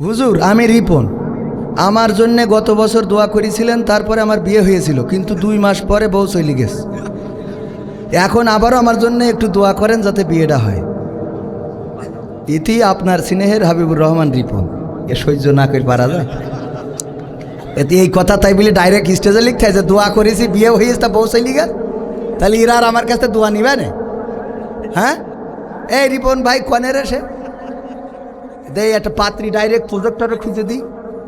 হুজুর, আমি রিপন। আমার জন্যে গত বছর দোয়া করেছিলেন, তারপরে আমার বিয়ে হয়েছিল, কিন্তু দুই মাস পরে বউ চলে গেছে। এখন আবারও আমার জন্য একটু দোয়া করেন যাতে বিয়েটা হয়। ইতি আপনার স্নেহের হাবিবুর রহমান রিপন। এ সহ্য না করে পারা যায়। এতে এই কথা তাই বলে ডাইরেক্ট স্টেজে লিখতে যে, দোয়া করেছি, বিয়ে হয়েছে, তা বউ চলে গেল তাহলে এরা আর আমার কাছে দোয়া নিবে না? হ্যাঁ? এই রিপন ভাই কনের এসে দেই একটা পাত্রী ডাইরেক্ট প্রজেক্টরে খুঁজে দিই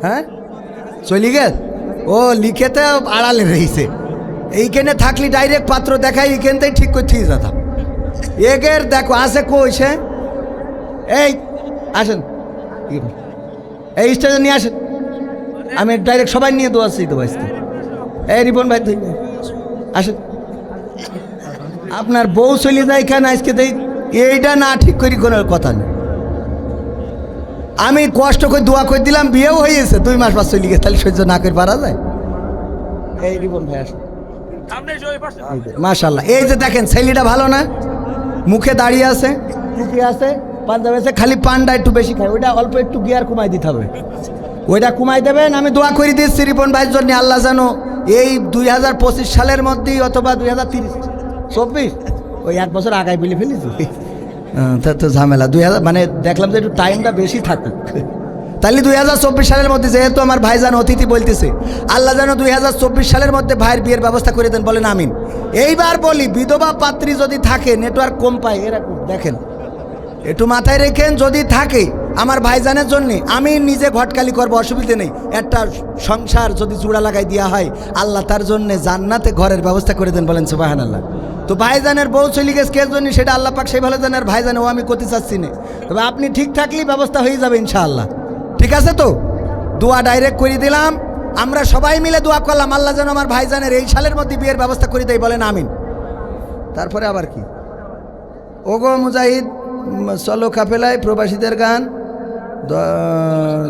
হ্যাঁ? চলি গেল ও লিখেতে আড়ালে রয়েছে এইখানে থাকলি ডাইরেক্ট পাত্র দেখাই এইখান থেকে ঠিক করতে যেতাম। এগের দেখো আসে কইছে এই, আসেন। এই স্টেজে নিয়ে আসেন। আমি ডাইরেক্ট সবাই নিয়ে দোয়াচ্ছি তো আজকে এই রিপন ভাই আসেন। আপনার বউ চলে যায় কেন আজকে দেই, এইটা না ঠিক করি কোনো কথা নেই। আমি কষ্ট করে দোয়া করে দিলাম বিয়েও হয়েছে দুই মাস পাঁচ চলে গেছে তাহলে সহ্য না করে পারা যায়। এই রিপন ভাই আসুন। মাশাল্লাহ এই যে দেখেন ছেলেটা ভালো না? মুখে দাঁড়িয়ে আছে টুপি আছে পাঞ্জাব আছে খালি পান্ডা একটু বেশি খায়। ওইটা অল্প একটু গিয়ার কমাই দিতে হবে। ওইটা কমাই দেবেন আমি দোয়া করে দিচ্ছি রিপন ভাইয়ের জন্য আল্লাহ জানো এই দুই হাজার পঁচিশ সালের মধ্যেই অথবা দুই হাজার তিরিশ চব্বিশ ওই এক বছর আগায় বলে ফেলেছি। হ্যাঁ, তা তো ঝামেলা। দুই হাজার মানে দেখলাম যে একটু টাইমটা বেশি থাকুক। তাহলে দুই হাজার চব্বিশ সালের মধ্যে যেহেতু আমার ভাই ভাইজান অতিথি বলতেছে, আল্লাহ যেন দুই হাজার চব্বিশ সালের মধ্যে ভাইয়ের বিয়ের ব্যবস্থা করে দেন, বলেন আমিন। এইবার বলি, বিধবা পাত্রী যদি থাকে নেটওয়ার্ক কম পায়, এরকম, দেখেন। একটু মাথায় রেখেন, যদি থাকে, আমার ভাইজানের জন্যে, আমি নিজে ঘটকালি করব, অসুবিধে নেই। একটা সংসার যদি জোড়া লাগাই দেওয়া হয়, আল্লাহ তার জন্যে জান্নাতে ঘরের ব্যবস্থা করে দেন, বলেন সুবাহান আল্লাহ তো ভাইজানের বউ চলে গেছে কে জন্য সেটা আল্লাহ পাক সেই ভালো জানে ভাইজানে ও আমি করতে চাচ্ছি না। তবে আপনি ঠিক থাকলেই ব্যবস্থা হয়ে যাবে ইনশাআল্লাহ। ঠিক আছে তো? দোয়া ডাইরেক্ট করে দিলাম। আমরা সবাই মিলে দোয়া করলাম, আল্লাহ যেন আমার ভাইজানের এই সালের মধ্যে বিয়ের ব্যবস্থা করে দেয়, বলেন আমিন। তারপরে আবার কি? ওগো মুজাহিদ, চলো কাফেলায় প্রবাসীদের গান।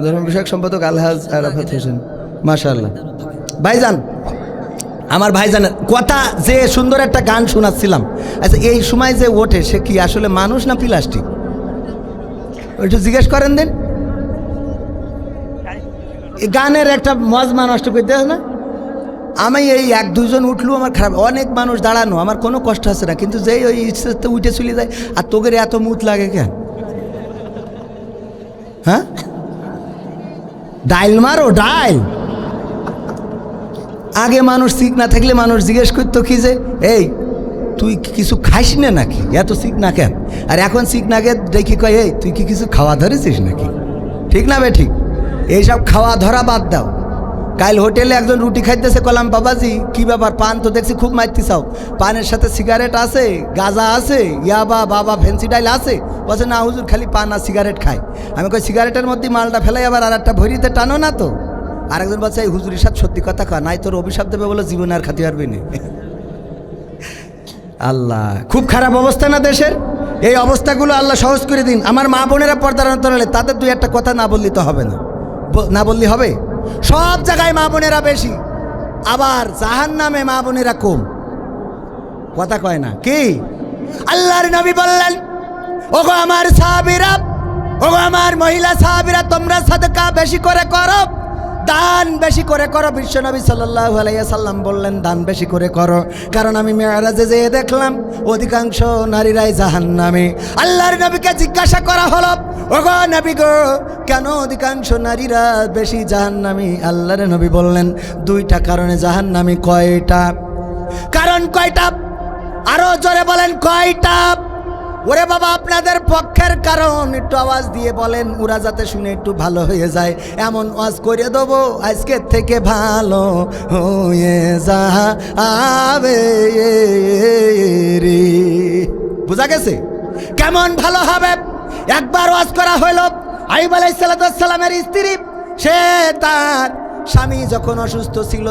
ধর্ম বিষয়ক সম্পাদক আলহাজ আরাফাত হোসেন মাশাল্লাহ ভাইজান আমার ভাইজানের কথা যে সুন্দর একটা গান শোনাচ্ছিলাম। আচ্ছা এই সময় যে ওঠে, সে কি আসলে মানুষ না প্লাস্টিক? একটু জিজ্ঞেস করেন দেন। গানের একটা মজমা নষ্ট করতে না। আমি এই এক দুজন উঠলেও আমার খারাপ অনেক মানুষ দাঁড়ানো, আমার কোনো কষ্ট আছে না, কিন্তু যেই ওই ইচ্ছাতে উঠে চলে যায়, আর তোদের এত মুত লাগে কেন? হ্যাঁ? ডাইল মারো, ডাইল। আগে মানুষ ঠিক না থাকলে মানুষ জিজ্ঞেস করতো কি যে, এই, তুই কিছু খাইস না নাকি? এত শিখ না কেন? আর এখন শিখ না কে দেখি কয়, এই, তুই কি কিছু খাওয়া ধরেছিস নাকি? ঠিক না বে ঠিক? এইসব খাওয়া ধরা বাদ দাও। কাল হোটেলে একজন রুটি খাইতেছে, কলাম, বাবাজি, কি ব্যাপার? পান তো দেখছি খুব মারতে চাও। পানের সাথে সিগারেট আছে, গাঁজা আছে ইয়াবা বাবা ফেন্সি ডাইল আছে। বলছে, না, হুজুর, খালি পান আর সিগারেট খায় আমি কই সিগারেটের মধ্যে মালটা ফেলাই আবার আর একটা ভরিতে টানো না তো? আরেকজন বলছে, এই হুজুরের সাথে সত্যি কথা কয়? নাই তোর অভিশাপ দেবে বলে জীবন আর খাতে পারবি না। আল্লাহ, খুব খারাপ অবস্থা না দেশের? এই অবস্থাগুলো আল্লাহ সহজ করে দিন। আমার মা বোনেরা পর্দার হলে তাদের দুই একটা কথা না বললে তো হবে না। না বললে হবে? সব জায়গায় মা বোনেরা বেশি। আবার জাহান নামে মা বোনেরা কম। কথা কয় না। কি? আল্লাহর নবী বললেন, ওগো আমার সাহাবীরা, ওগো আমার মহিলা সাহাবীরা, তোমরা সাদকা বেশি করে করো। দান বেশি করে করো, বিশ্বনবী সাল্লাল্লাহু আলাইহি সাল্লাম বললেন, দান বেশি করে করো। কারণ আমি মেয়ারাজে যেয়ে দেখলাম, অধিকাংশ নারীরাই জাহান্নামে। আল্লাহর নবীকে জিজ্ঞাসা করা হলো, ওগো নবী গো, কেন অধিকাংশ নারীরা বেশি জাহান্নামী? আল্লাহর নবী বললেন, দুইটা কারণে জাহান্নামী, কয়টা? কারণ কয়টা? আরও জোরে বলেন, কয়টা? ওরে বাবা, আপনাদের পক্ষের কারণ। একটু আওয়াজ দিয়ে বলেন, ওরা যাতে শুনে একটু ভালো হয়ে যায়। এমন ওয়াজ করে দেবো, আজকে থেকে ভালো হয়ে যাবে বোঝা গেছে? কেমন ভালো হবে? একবার ওয়াজ করা হলো, আইব আলাইসালামের স্ত্রী, সে তার স্বামী যখন অসুস্থ ছিল